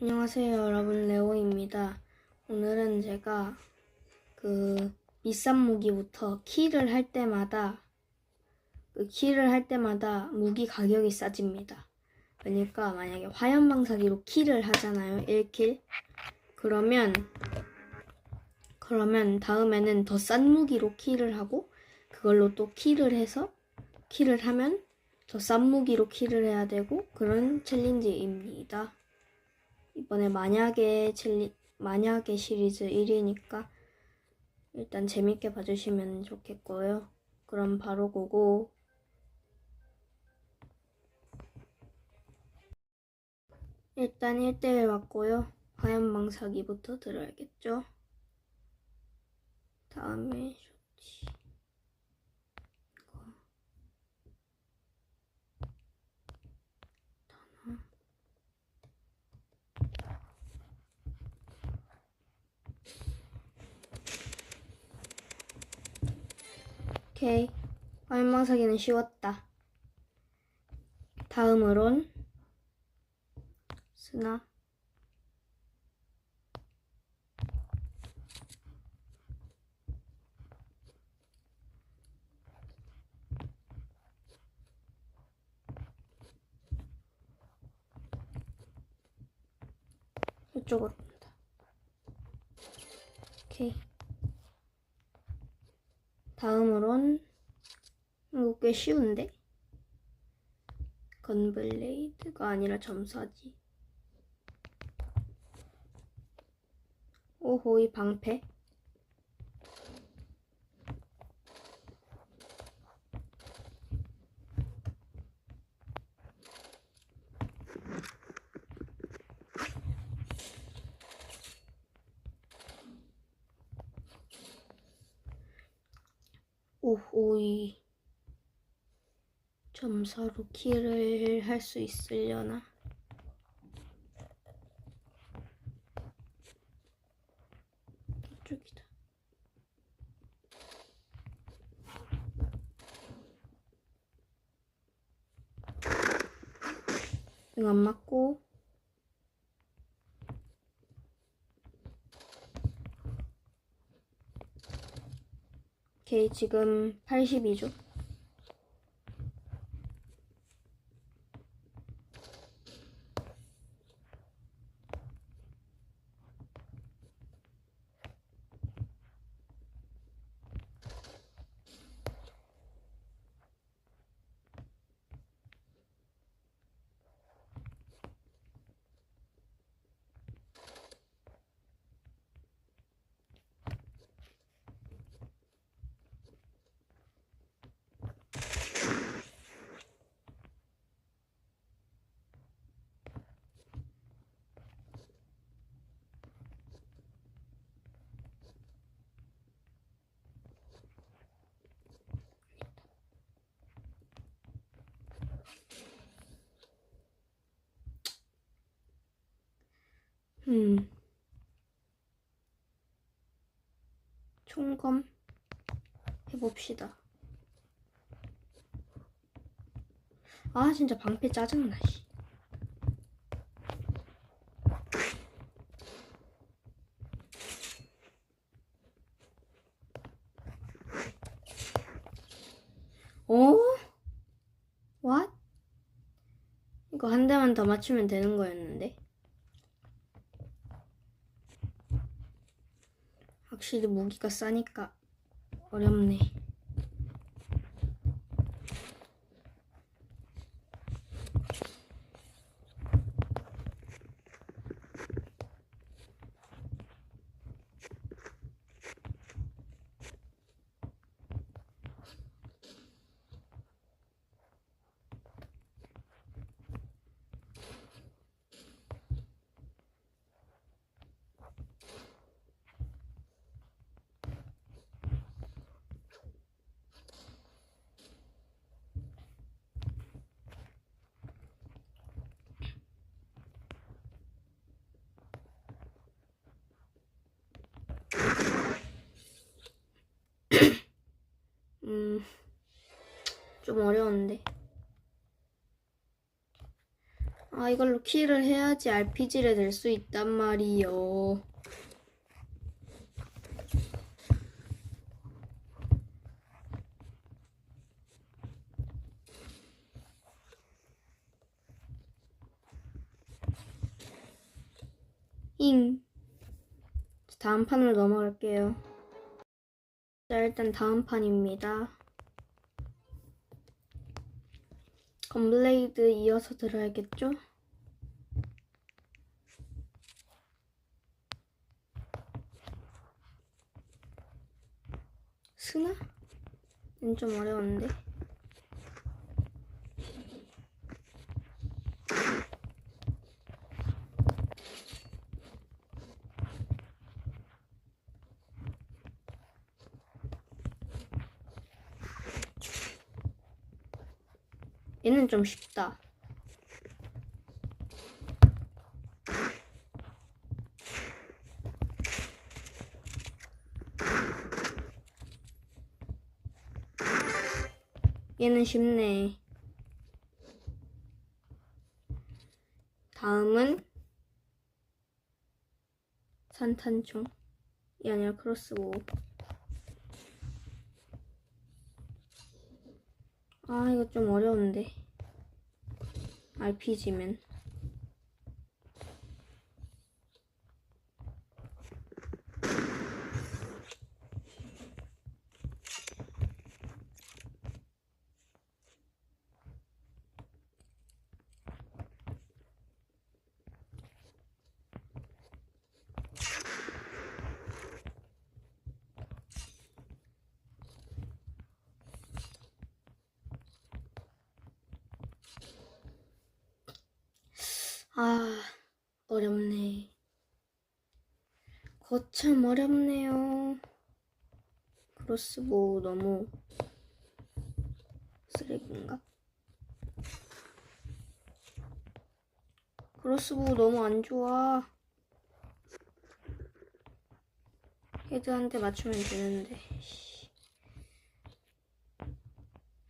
안녕하세요, 여러분. 레오입니다. 오늘은 제가 그 비싼 무기부터 키를 할 때마다 그 키를 할 때마다 무기 가격이 싸집니다. 그러니까 만약에 화염 방사기로 키를 하잖아요. 1킬. 그러면 그러면 다음에는 더 싼 무기로 키를 하고 그걸로 또 키를 해서 키를 하면 더 싼 무기로 키를 해야 되고 그런 챌린지입니다. 이번에 만약에 챌리 만약에 시리즈 1위니까 일단 재밌게 봐주시면 좋겠고요. 그럼 바로 고고. 일단 1대1 왔고요. 화염방사기부터 들어야겠죠. 다음에 쇼티. 오케이. 화염방사기는 쉬웠다. 다음으론 스나. 이쪽으로 간다. 오케이. 다음으론 이거 꽤 쉬운데? 건블레이드가 아니라 점사지. 오호, 이 방패. 오호이. 점사로 키를 할 수 있으려나? 이쪽이다. 응, 안 맞고. 지금 82죠? 음. 총검 해봅시다. 아, 진짜 방패 짜증나, 씨. 어? What? 이거 한 대만 더 맞추면 되는 거였는데. 확실히 무기가 싸니까 어렵네. 음, 좀 어려운데. 아, 아, 이걸로 키를 해야지 RPG를 낼 수 있단 말이요. 잉. 다음 판으로 넘어갈게요. 자, 일단 다음 판입니다. 건블레이드 이어서 들어야겠죠? 스나? 좀 어려운데. 얘는 좀 쉽다. 얘는 쉽네. 다음은 산탄총. 이 아니라 크로스보우. 아, 이거 좀 어려운데. RPG면. 아, 어렵네. 거참 어렵네요. 크로스보우 너무 쓰레기인가? 크로스보우 너무 안 좋아. 헤드 한대 맞추면 되는데. 씨.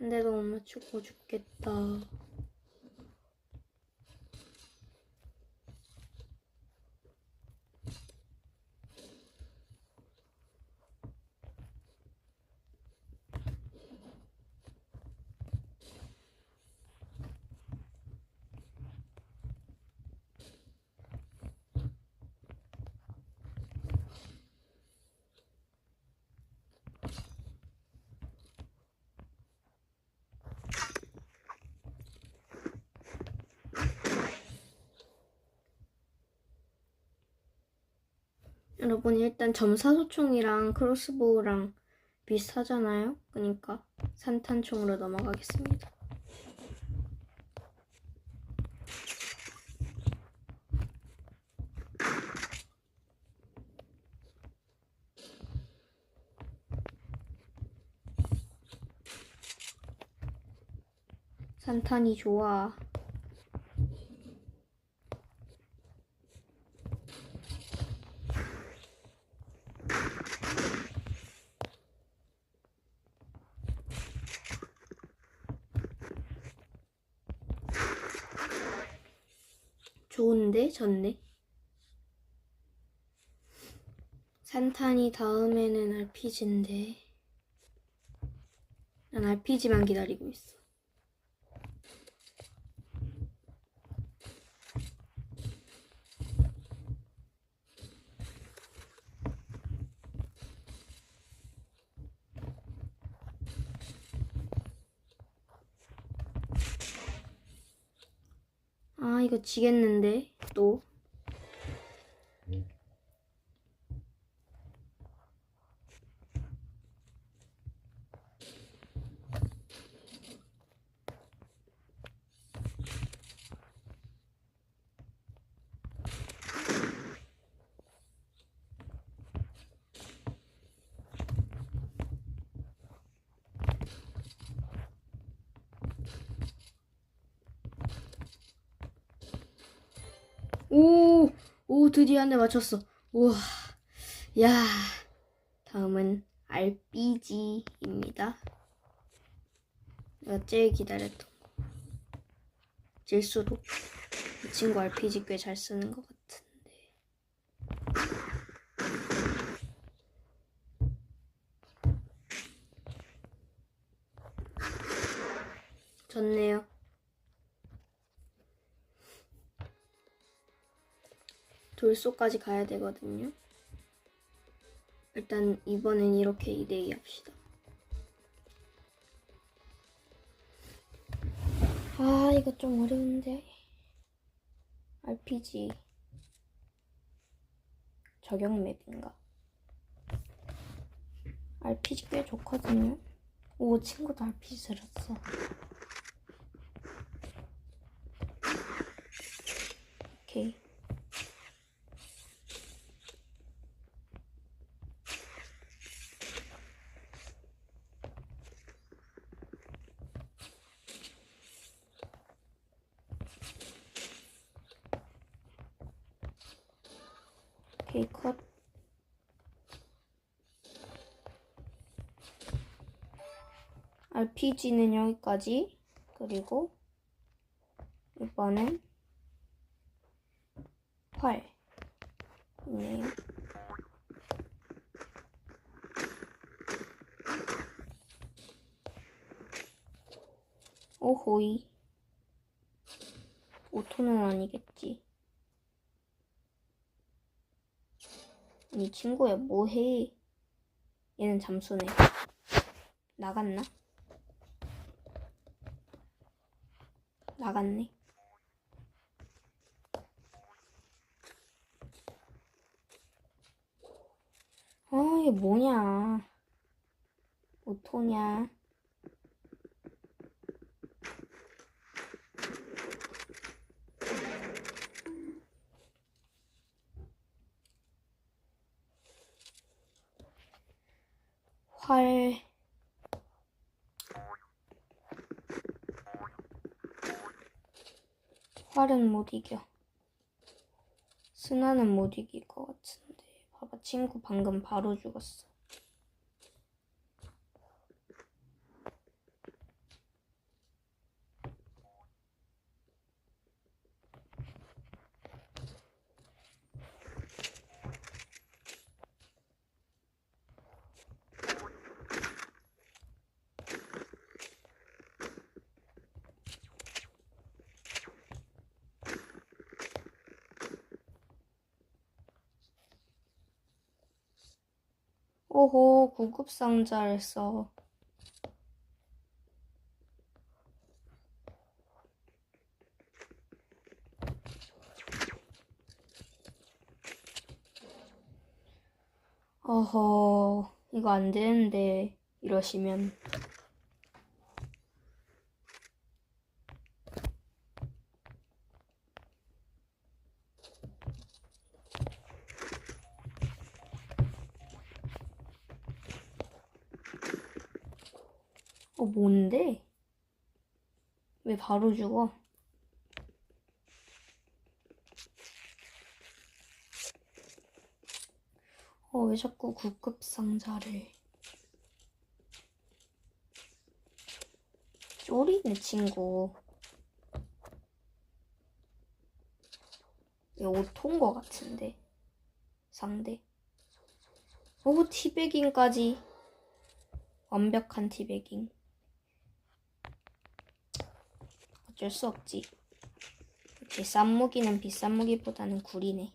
한 대도 못 맞추고 죽겠다. 여러분 일단 점사소총이랑 크로스보우랑 비슷하잖아요. 그러니까 산탄총으로 넘어가겠습니다. 산탄이 좋아. 좋은데 졌네. 산탄이 다음에는 RPG인데 난 RPG만 기다리고 있어. 아 이거 지겠는데 또. 오, 오, 드디어 한 대 맞췄어. 우와, 야, 다음은 RPG입니다. 내가 제일 기다렸던 거. 질 수도. 그 친구 RPG 꽤 잘 쓰는 것 같은데. 좋네요. 돌소까지 가야 되거든요. 일단 이번엔 이렇게 2대2 합시다. 아, 이거 좀 어려운데. RPG 적용 맵인가? RPG 꽤 좋거든요. 오, 친구도 RPG 들었어. 오케이. RPG는 여기까지. 그리고 이번엔 활. 네. 오호이. 오토는 아니겠지. 이 친구야 뭐해? 얘는 잠수네. 나갔나? 나갔네. 아, 이게 뭐냐. 오토냐. 활. 활은 못 이겨. 스나는 못 이길 것 같은데. 봐봐, 친구 방금 바로 죽었어. 오호, 구급 상자를 써. 어허, 이거 안 되는데, 이러시면. 어, 뭔데? 왜 바로 죽어? 어, 왜 자꾸 구급 상자를. 쪼리네, 친구. 얘 오토인 것 같은데. 상대. 오, 티베깅까지. 완벽한 티베깅. 어쩔 수 없지. 역시 싼 무기는 비싼 무기보다는 구리네.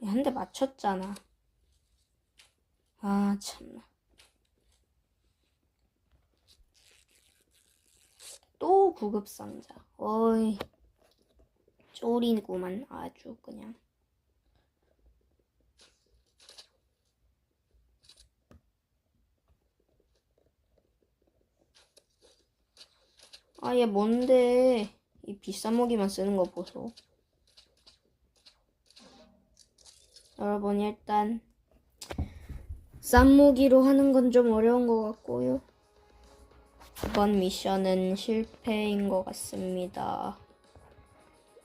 한 대 맞췄잖아. 아, 참나. 또 구급상자. 어이. 쪼리구만 아주 그냥. 아 얘 뭔데 이 비싼 무기만 쓰는 거 보소. 여러분 일단 싼 무기로 하는 건 좀 어려운 것 같고요. 이번 미션은 실패인 것 같습니다.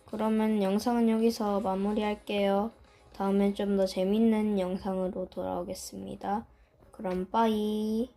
그러면 영상은 여기서 마무리할게요. 다음엔 좀 더 재밌는 영상으로 돌아오겠습니다. 그럼 빠이.